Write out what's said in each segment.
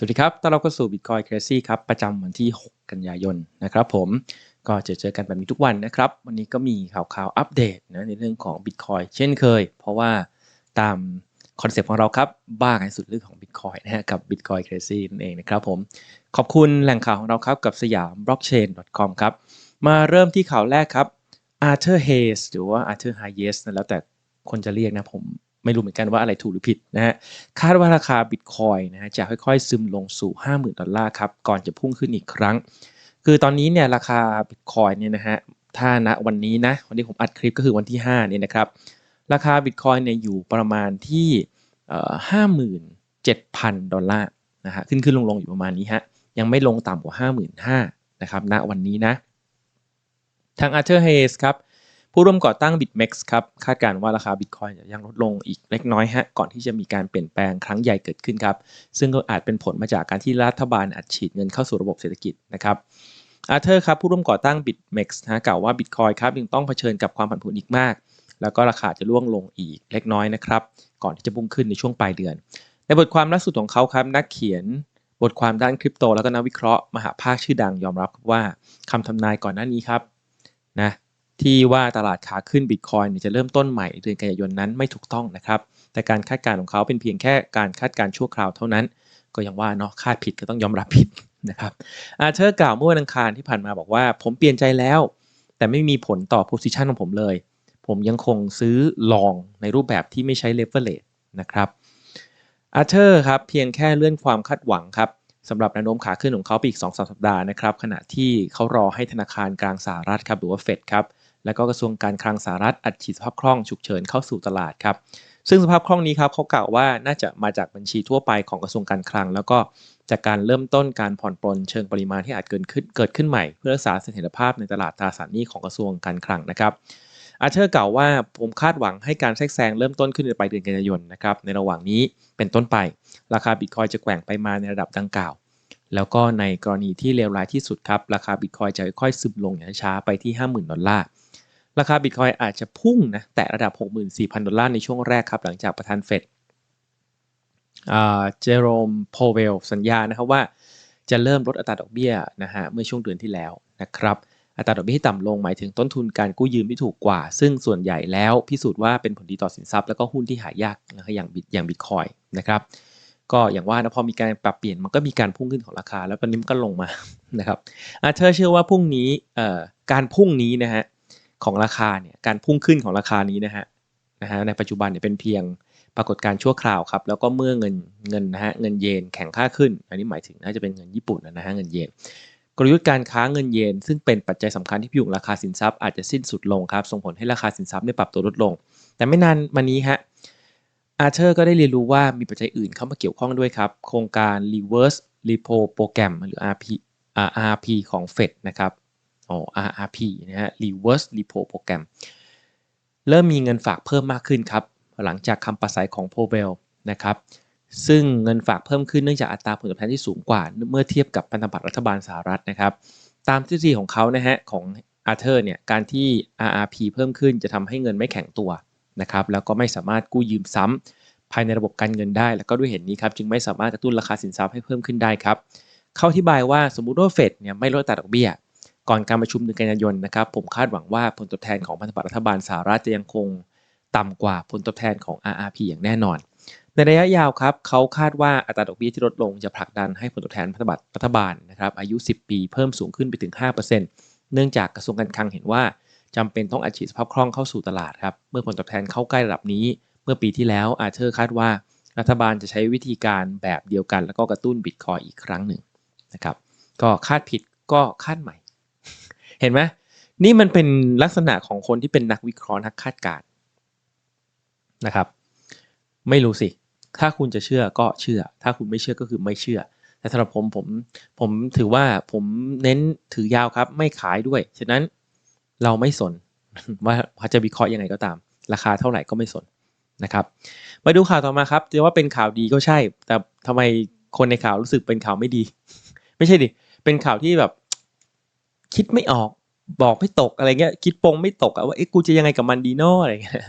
สวัสดีครับ ต้อนรับเข้าสู่ Bitcoin Crazy ครับ ประจำวันที่ 6 กันยายนนะครับผม ก็จะเจอกันแบบนี้ทุกวันนะครับ วันนี้ก็มีข่าวข่าวอัปเดตนะในเรื่องของ Bitcoin เช่นเคย เพราะว่าตามคอนเซปต์ของเราครับ บ้ากันสุดเรื่องของ Bitcoin นะฮะกับ Bitcoin Crazy นั่นเองนะครับผม ขอบคุณแหล่งข่าวของเราครับกับสยาม blockchain.com ครับ มาเริ่มที่ข่าวแรกครับ Arthur Hayes หรือว่า Arthur Hayes นะแล้วแต่คนจะเรียกนะผม ไม่รู้เหมือนกันว่าอะไรถูกหรือผิดนะฮะคาดว่าราคาบิตคอยนะฮะจะค่อยๆ ซึมลงสู่ 50,000 ดอลลาร์ครับก่อนจะพุ่งขึ้นอีกครั้ง คือตอนนี้เนี่ยราคาบิตคอยเนี่ยนะฮะถ้าณวันนี้นะวันที่ผมอัดคลิปก็คือวันที่5เนี่ยนะครับราคาบิตคอยเนี่ยอยู่ประมาณที่ห้าหมื่นเจ็ดพันดอลลาร์นะฮะขึ้นขึ้นลงลงอยู่ประมาณนี้ฮะยังไม่ลงต่ำกว่า 55,000นะครับณวันนี้นะทางอาร์เธอร์เฮสครับ ผู้ร่วมก่อตั้ง BitMEX ครับคาดการณ์ว่าราคา Bitcoin จะยังลดลงอีกเล็กน้อยฮะก่อนที่จะมีการเปลี่ยนแปลงครั้งใหญ่เกิดขึ้นครับ ซึ่งก็อาจเป็นผลมาจากการที่รัฐบาลอัดฉีดเงินเข้าสู่ระบบเศรษฐกิจนะครับอาร์เธอร์ครับผู้ร่วมก่อตั้ง BitMEX นะกล่าวว่า Bitcoin ครับยังต้องเผชิญกับความผันผวนอีกมาก แล้วก็ราคาจะร่วงลงอีกเล็กน้อยนะครับก่อนที่จะพุ่งขึ้นในช่วงปลายเดือน ในบทความล่าสุดของเขาครับนักเขียนบทความด้านคริปโตแล้วก็นักวิเคราะห์มหาภาคชื่อดังยอมรับว่าคำทำนายก่อนหน้านี้ครับนะ ที่ว่าตลาดขาขึ้นบิตคอยน์จะเริ่มต้นใหม่เดือนกันยายนนั้นไม่ถูกต้องนะครับ แต่การคาดการณ์ของเขาเป็นเพียงแค่การคาดการณ์ชั่วคราวเท่านั้น ก็ยังว่าเนาะคาดผิดก็ต้องยอมรับผิดนะครับอาเธอร์กล่าวเมื่อวันอังคารที่ผ่านมาบอกว่า ผมเปลี่ยนใจแล้ว แต่ไม่มีผลต่อโพซิชันของผมเลย ผมยังคงซื้อลองในรูปแบบที่ไม่ใช้เลเวอเรจนะครับอาเธอร์ครับเพียงแค่เลื่อนความคาดหวังครับสำหรับแนวโน้มขาขึ้นของเขาไปอีก2-3สัปดาห์นะครับขณะที่เขารอให้ธนาคารกลางสหรัฐครับหรือว่าเฟดครับ และก็กระทรวงการคลังสหรัฐอัดฉีดสภาพคล่องฉุกเฉินเข้าสู่ตลาดครับซึ่งสภาพคล่องนี้ครับเขากล่าวว่าน่าจะมาจากบัญชีทั่วไปของกระทรวงการคลัง แล้วก็จากการเริ่มต้นการผ่อนปลนเชิงปริมาณที่อาจเกิดขึ้นเกิดขึ้นใหม่ เพื่อรักษาเสถียรภาพในตลาดตราสารหนี้ของกระทรวงการคลังนะครับอาเธอร์กล่าวว่าผมคาดหวังให้การแทรกแซงเริ่มต้นขึ้นในปลายเดือนกันยายนนะครับในระหว่างนี้เป็นต้นไป ราคาบิตคอยจะแกว่งไปมาในระดับดังกล่าว แล้วก็ในกรณีที่เลวร้ายที่สุดครับราคาบิตคอยจะค่อยๆซึมลงอย่างช้าไปที่ 50,000 ดอลลาร์ ราคาบิตคอยอาจจะพุ่งนะแต่ระดับ 64,000 ดอลลาร์ในช่วงแรกครับ หลังจากประธานเฟดเจอโรมโพเวลสัญญานะครับว่าจะเริ่มลดอัตราดอกเบี้ยนะฮะเมื่อช่วงเดือนที่แล้วนะครับอัตราดอกเบี้ยที่ต่ำลงหมายถึงต้นทุนการกู้ยืมที่ถูกกว่า ซึ่งส่วนใหญ่แล้วพิสูจน์ว่าเป็นผลดีต่อสินทรัพย์แล้วก็หุ้นที่หายากนะครับอย่างบิตอย่างบิตคอยนะครับก็อย่างว่านะพอมีการปรับเปลี่ยนมันก็มีการพุ่งขึ้นของราคา แล้วตอนนี้มันก็ลงมานะครับเธอเชื่อว่าพรุ่งนี้การพุ่งนี้นะฮะ ของราคาเนี่ยการพุ่งขึ้นของราคานี้นะฮะนะฮะในปัจจุบันเนี่ยเป็นเพียงปรากฏการ์ชั่วคราวครับ แล้วก็เมื่อเงินเงินนะฮะเงินเยนแข็งค่าขึ้น อันนี้หมายถึงน่าจะเป็นเงินญี่ปุ่นนะฮะเงินเยนกลยุทธ์การค้าเงินเยน ซึ่งเป็นปัจจัยสำคัญที่พยุงราคาสินทรัพย์อาจจะสิ้นสุดลงครับส่งผลให้ราคาสินทรัพย์ได้ปรับตัวลดลง แต่ไม่นานมานี้ฮะอาเธอร์ก็ได้เรียนรู้ว่ามีปัจจัยอื่นเข้ามาเกี่ยวข้องด้วยครับ โครงการ reverse repo program หรือ RP RRP ของ Fed นะครับ RRP นะฮะ reverse repo program เริ่มมีเงินฝากเพิ่มมากขึ้นครับ หลังจากคำปราศัยของโพเวลนะครับ ซึ่งเงินฝากเพิ่มขึ้นเนื่องจากอัตราผลตอบแทนที่สูงกว่า เมื่อเทียบกับพันธบัตรรัฐบาลสหรัฐนะครับ ตามทฤษฎีของเขานะฮะของอาร์เธอร์เนี่ยการที่ RRP เพิ่มขึ้นจะทำให้เงินไม่แข็งตัวนะครับ แล้วก็ไม่สามารถกู้ยืมซ้ำภายในระบบการเงินได้ แล้วก็ด้วยเหตุนนี้ครับจึงไม่สามารถกระตุ้นราคาสินทรัพย์ให้เพิ่มขึ้นได้ครับเขาอธิบายว่าสมมุติว่าเฟดเนี่ยไม่ลดอัตราดอกเบี้ย ก่อนการประชุมเดือนกันยายนนะครับผมคาดหวังว่าผลตอบแทนของพันธบัตรรัฐบาลสหรัฐจะยังคงต่ำกว่าผลตอบแทนของ RRP อย่างแน่นอน ในระยะยาวครับเขาคาดว่าอัตราดอกเบี้ยที่ลดลงจะผลักดันให้ผลตอบแทนพันธบัตรรัฐบาลนะครับอายุ 10 ปีเพิ่มสูงขึ้นไปถึง 5%เนื่องจากกระทรวงการคลังเห็นว่าจำเป็นต้องอัดฉีดสภาพคล่องเข้าสู่ตลาดครับเมื่อผลตอบแทนเข้าใกล้ระดับนี้ เมื่อปีที่แล้วอาเธอร์คาดว่ารัฐบาลจะใช้วิธีการแบบเดียวกัน แล้วก็กระตุ้นบิตคอยอีกครั้งหนึ่งนะครับก็คาดผิดก็คาดใหม่ เห็นไหมนี่มันเป็นลักษณะของคนที่เป็นนักวิเคราะห์นักคาดการณ์นะครับ ไม่รู้สิ ถ้าคุณจะเชื่อก็เชื่อ ถ้าคุณไม่เชื่อก็คือไม่เชื่อ แต่สำหรับผมผมผมถือว่าผมเน้นถือยาวครับ ไม่ขายด้วย ฉะนั้นเราไม่สนว่าเขาจะวิเคราะห์ยังไงก็ตาม ราคาเท่าไหร่ก็ไม่สนนะครับ มาดูข่าวต่อมาครับจะว่าเป็นข่าวดีก็ใช่ แต่ทำไมคนในข่าวรู้สึกเป็นข่าวไม่ดี ไม่ใช่ดิ เป็นข่าวที่แบบ คิดไม่ออกบอกไม่ตกอะไรเงี้ยคิดปงไม่ตกอะว่าเอ๊ะกูจะยังไงกับมันดีน่อะไรเงี้ย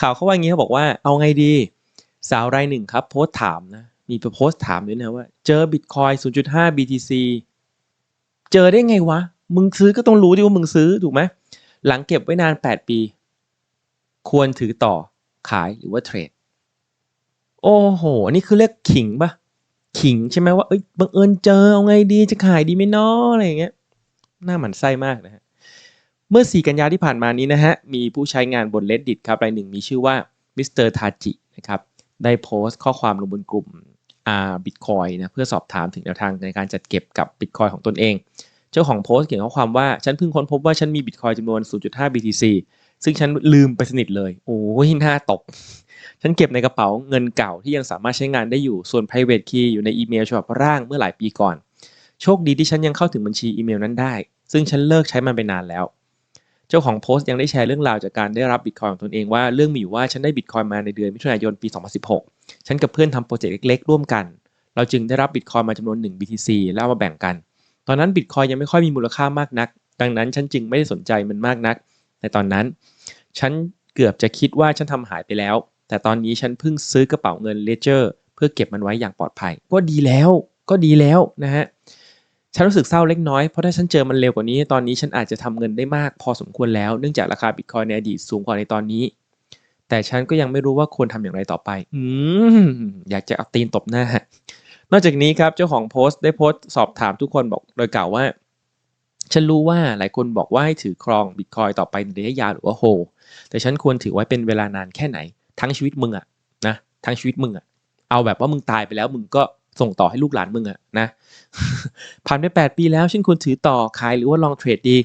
ข่าวเขาว่าอย่างนี้เขาบอกว่าเอาไงดี สาวรายหนึ่งครับ โพสต์ถามนะมีโพสต์ถามด้วยนะว่า เจอบิตคอย0.5 BTC เจอได้ไงวะ มึงซื้อก็ต้องรู้ดิว่ามึงซื้อถูกไหมหลังเก็บไว้นาน 8 ปี ควรถือต่อขายหรือว่าเทรด โอ้โห นี่คือเรียกขิงปะขิงใช่ไหมว่าเอ้ยบังเอิญเจอเอาไงดีจะขายดีไหมน้ออะไรอย่างเงี้ย หน้าหมันไส้มากนะฮะเมื่อ 4 กันยาที่ผ่านมานี้นะฮะมีผู้ใช้งานบน Reddit ครับรายหนึ่งมีชื่อว่ามิสเตอร์ทาจินะครับได้โพสต์ข้อความลงบนกลุ่มอ่าบิตคอยนะเพื่อสอบถามถึงแนวทางในการจัดเก็บกับบิตคอยของตนเอง เจ้าของโพสต์เขียนข้อความว่า ฉันเพิ่งค้นพบว่าฉันมีบิตคอยจำนวน 0.5 BTC ซึ่งฉันลืมไปสนิทเลย โอ้ยน่าตก ฉันเก็บในกระเป๋าเงินเก่าที่ยังสามารถใช้งานได้อยู่ ส่วน private key อยู่ในอีเมลฉบับร่างเมื่อหลายปีก่อน โชคดีที่ฉันยังเข้าถึงบัญชีอีเมลนั้นได้ ซึ่งฉันเลิกใช้มันไปนานแล้ว เจ้าของโพสต์ยังได้แชร์เรื่องราวจากการได้รับบิตคอยของตนเองว่าเรื่องมีอยู่ว่าฉันได้บิตคอยมาในเดือนมิถุนายนปี 2016 ฉันกับเพื่อนทำโปรเจกต์เล็ก ๆ ร่วมกัน เราจึงได้รับบิตคอยมาจำนวน 1 BTC แล้วเอามาแบ่งกัน ตอนนั้นบิตคอยยังไม่ค่อยมีมูลค่ามากนัก ดังนั้นฉันจึงไม่ได้สนใจมันมากนัก ในตอนนั้น ฉันเกือบจะคิดว่าฉันทำหายไปแล้ว แต่ตอนนี้ฉันเพิ่งซื้อกระเป๋าเงิน Ledger เพื่อเก็บมันไว้อย่างปลอดภัย ก็ดีแล้ว ก็ดีแล้วนะฮะ ฉันรู้สึกเศร้าเล็กน้อย เพราะถ้าฉันเจอมันเร็วกว่านี้ ตอนนี้ฉันอาจจะทำเงินได้มากพอสมควรแล้ว เนื่องจากราคาบิตคอยในอดีตสูงกว่าในตอนนี้ แต่ฉันก็ยังไม่รู้ว่าควรทำอย่างไรต่อไป อืมอยากจะเอาตีนตบหน้า นอกจากนี้ครับเจ้าของโพสต์ได้โพสต์สอบถามทุกคนบอกโดยกล่าวว่า ฉันรู้ว่าหลายคนบอกว่าให้ถือครองบิตคอยต่อไปในระยะยาวหรือว่าโฮ แต่ฉันควรถือไว้เป็นเวลานานแค่ไหน ทั้งชีวิตมึงอะนะทั้งชีวิตมึงอะเอาแบบว่ามึงตายไปแล้วมึงก็ ส่งต่อให้ลูกหลานมึงอะนะผ่านไป 8 ปีแล้วฉันควรถือต่อขายหรือว่าลองเทรดดี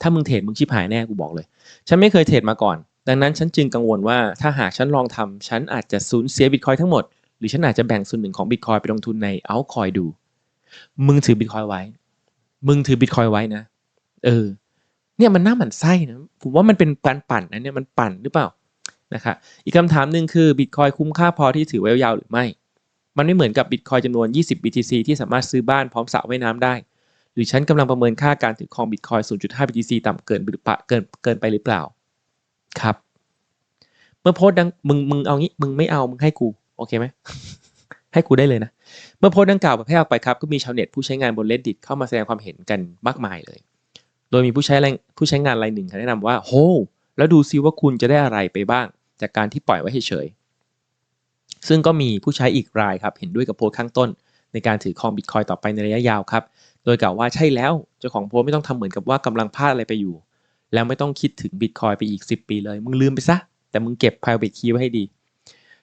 ถ้ามึงเทรดมึงชิบหายแน่กูบอกเลย ฉันไม่เคยเทรดมาก่อน ดังนั้นฉันจึงกังวลว่าถ้าหากฉันลองทำฉันอาจจะสูญเสียบิตคอยทั้งหมด หรือฉันอาจจะแบ่งส่วนหนึ่งของบิตคอยไปลงทุนในเอาคอยดู มึงถือบิตคอยไว้ มึงถือบิตคอยไว้นะ เออ เนี่ยมันน่าหมั่นไส้นะ ผมว่ามันเป็นการปั่นนะเนี่ยมันปั่นหรือเปล่านะครับอีกคำถามหนึ่งคือบิตคอยคุ้มค่าพอที่ถือไว้ยาวหรือไม่ มันไม่เหมือนกับบิตคอยจำนวน 20 BTC ที่สามารถซื้อบ้านพร้อมสระว่ายน้ำได้ หรือฉันกำลังประเมินค่าการถือครองบิตคอย0.5 BTC ต่ำเกินหรือเปล่าเกินเกินไปหรือเปล่า ครับ เมื่อโพสต์ดังมึงมึงเอางี้มึงไม่เอามึงให้กูโอเคไหมให้กูได้เลยนะ เมื่อโพสต์ดังกล่าวเผยแพร่ออกไปครับก็มีชาวเน็ตผู้ใช้งานบน Reddit เข้ามาแสดงความเห็นกันมากมายเลย โดยมีผู้ใช้แรงผู้ใช้งานรายหนึ่งแนะนำว่าโหแล้วดูซิว่าคุณจะได้อะไรไปบ้าง จากการที่ปล่อยไว้เฉย ซึ่งก็มีผู้ใช้อีกรายครับเห็นด้วยกับโพสต์ข้างต้น ในการถือครองบิตคอยต่อไปในระยะยาวครับ โดยกล่าวว่าใช่แล้วเจ้าของโพสต์ไม่ต้องทำเหมือนกับว่ากำลังพลาดอะไรไปอยู่ แล้วไม่ต้องคิดถึงบิตคอยไปอีก 10 ปีเลย มึงลืมไปซะ แต่มึงเก็บ private key ไว้ให้ดี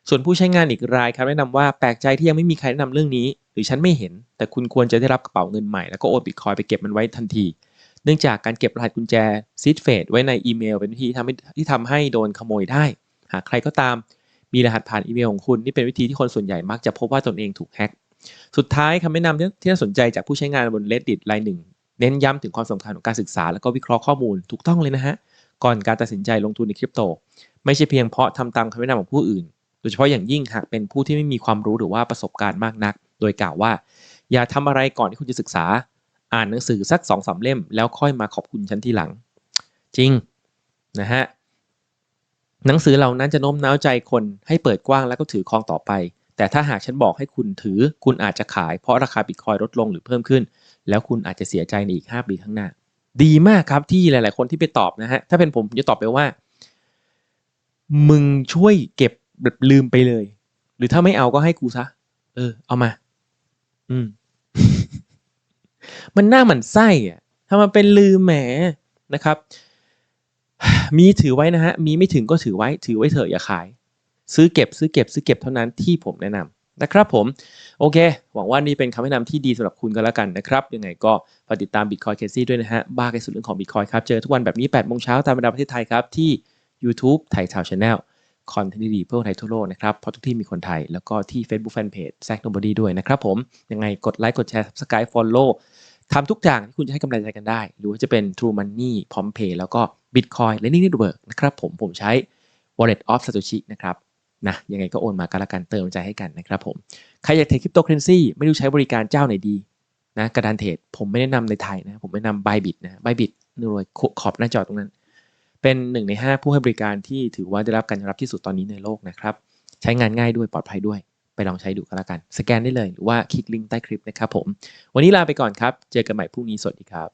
ส่วนผู้ใช้งานอีกรายครับแนะนำว่าแปลกใจที่ยังไม่มีใครแนะนำเรื่องนี้ หรือฉันไม่เห็น แต่คุณควรจะได้รับกระเป๋าเงินใหม่แล้วก็โอนบิตคอยไปเก็บมันไว้ทันที เนื่องจากการเก็บรหัสกุญแจซีดเฟดไว้ในอีเมลเป็นวิธีที่ทำให้โดนขโมยได้ หากใครก็ตาม มีรหัสผ่านอีเมลของคุณ นี่เป็นวิธีที่คนส่วนใหญ่มักจะพบว่าตนเองถูกแฮ็ก สุดท้ายคำแนะนำที่น่าสนใจจากผู้ใช้งานบน Reddit รายหนึ่ง เน้นย้ำถึงความสำคัญของการศึกษาแล้วก็วิเคราะห์ข้อมูลถูกต้องเลยนะฮะ ก่อนการตัดสินใจลงทุนในคริปโต ไม่ใช่เพียงเพราะทำตามคำแนะนำของผู้อื่น โดยเฉพาะอย่างยิ่งหากเป็นผู้ที่ไม่มีความรู้หรือว่าประสบการณ์มากนัก โดยกล่าวว่า อย่าทำอะไรก่อนที่คุณจะศึกษา อ่านหนังสือสักสองสามเล่ม แล้วค่อยมาขอบคุณฉันทีหลัง จริงนะฮะ หนังสือเหล่านั้นจะโน้มน้าวใจคนให้เปิดกว้างแล้วก็ถือครองต่อไป แต่ถ้าหากฉันบอกให้คุณถือ คุณอาจจะขายเพราะราคาบิตคอยลดลงหรือเพิ่มขึ้น แล้วคุณอาจจะเสียใจในอีก 5 ปีข้างหน้า ดีมากครับที่หลาย ๆ คนที่ไปตอบนะฮะ ถ้าเป็นผมผมจะตอบไปว่า มึงช่วยเก็บแบบลืมไปเลย หรือถ้าไม่เอาก็ให้กูซะ เออ เอามา อืม มันน่าหมันไส้อะถ้ามันเป็นลืมแหมนะครับ มีถือไว้นะฮะ มีไม่ถึงก็ถือไว้ ถือไว้เถอะอย่าขาย ซื้อเก็บซื้อเก็บซื้อเก็บเท่านั้นที่ผมแนะนำนะครับผม โอเค หวังว่านี่เป็นคำแนะนำที่ดีสำหรับคุณก็แล้วกันนะครับ ยังไงก็ฝากติดตาม Bitcoin c a s e ด้วยนะฮะ บ้ากันสุดเรื่องของ Bitcoin ครับ เจอทุกวันแบบนี้8โมงเช้าตามเวลาประเทศไทยครับ ที่ YouTube ไทยทาวชาแนลคอนเทนต์ดีเพื่อคนไทยทั่วโลกนะครับ เพราะทุกที่มีคนไทย แล้วก็ที่ Facebook Fanpage แซกโนบอดีด้วยนะครับผม ยังไงกดไลค์กดแชร์ Subscribe Follow ทำทุกอย่างที่คุณจะให้กำลังใจกันได้ หรือว่าจะเป็น True Money พร้อมเพย์แล้วก็ Bitcoin และนี่นี่ดูเบิกนะครับผมผมใช้ Wallet of Satoshi นะครับนะยังไงก็โอนมากันละกันเติมใจให้กันนะครับผม ใครอยากเทรดคริปโตเคอเรนซีไม่รู้ใช้บริการเจ้าไหนดีนะกระดานเทรดผมไม่แนะนำในไทยนะผมแนะนำ Bybit นะ Bybit นี่เลยขอบหน้าจอตรงนั้น เป็นหนึ่งใน 5 ผู้ให้บริการที่ถือว่าได้รับการยอมรับที่สุดตอนนี้ในโลกนะครับ ใช้งานง่ายด้วยปลอดภัยด้วย ไปลองใช้ดูก็แล้วกัน สแกนได้เลยหรือว่าคลิกลิงก์ใต้คลิปนะครับผมวันนี้ลาไปก่อนครับ เจอกันใหม่พรุ่งนี้สวัสดีครับ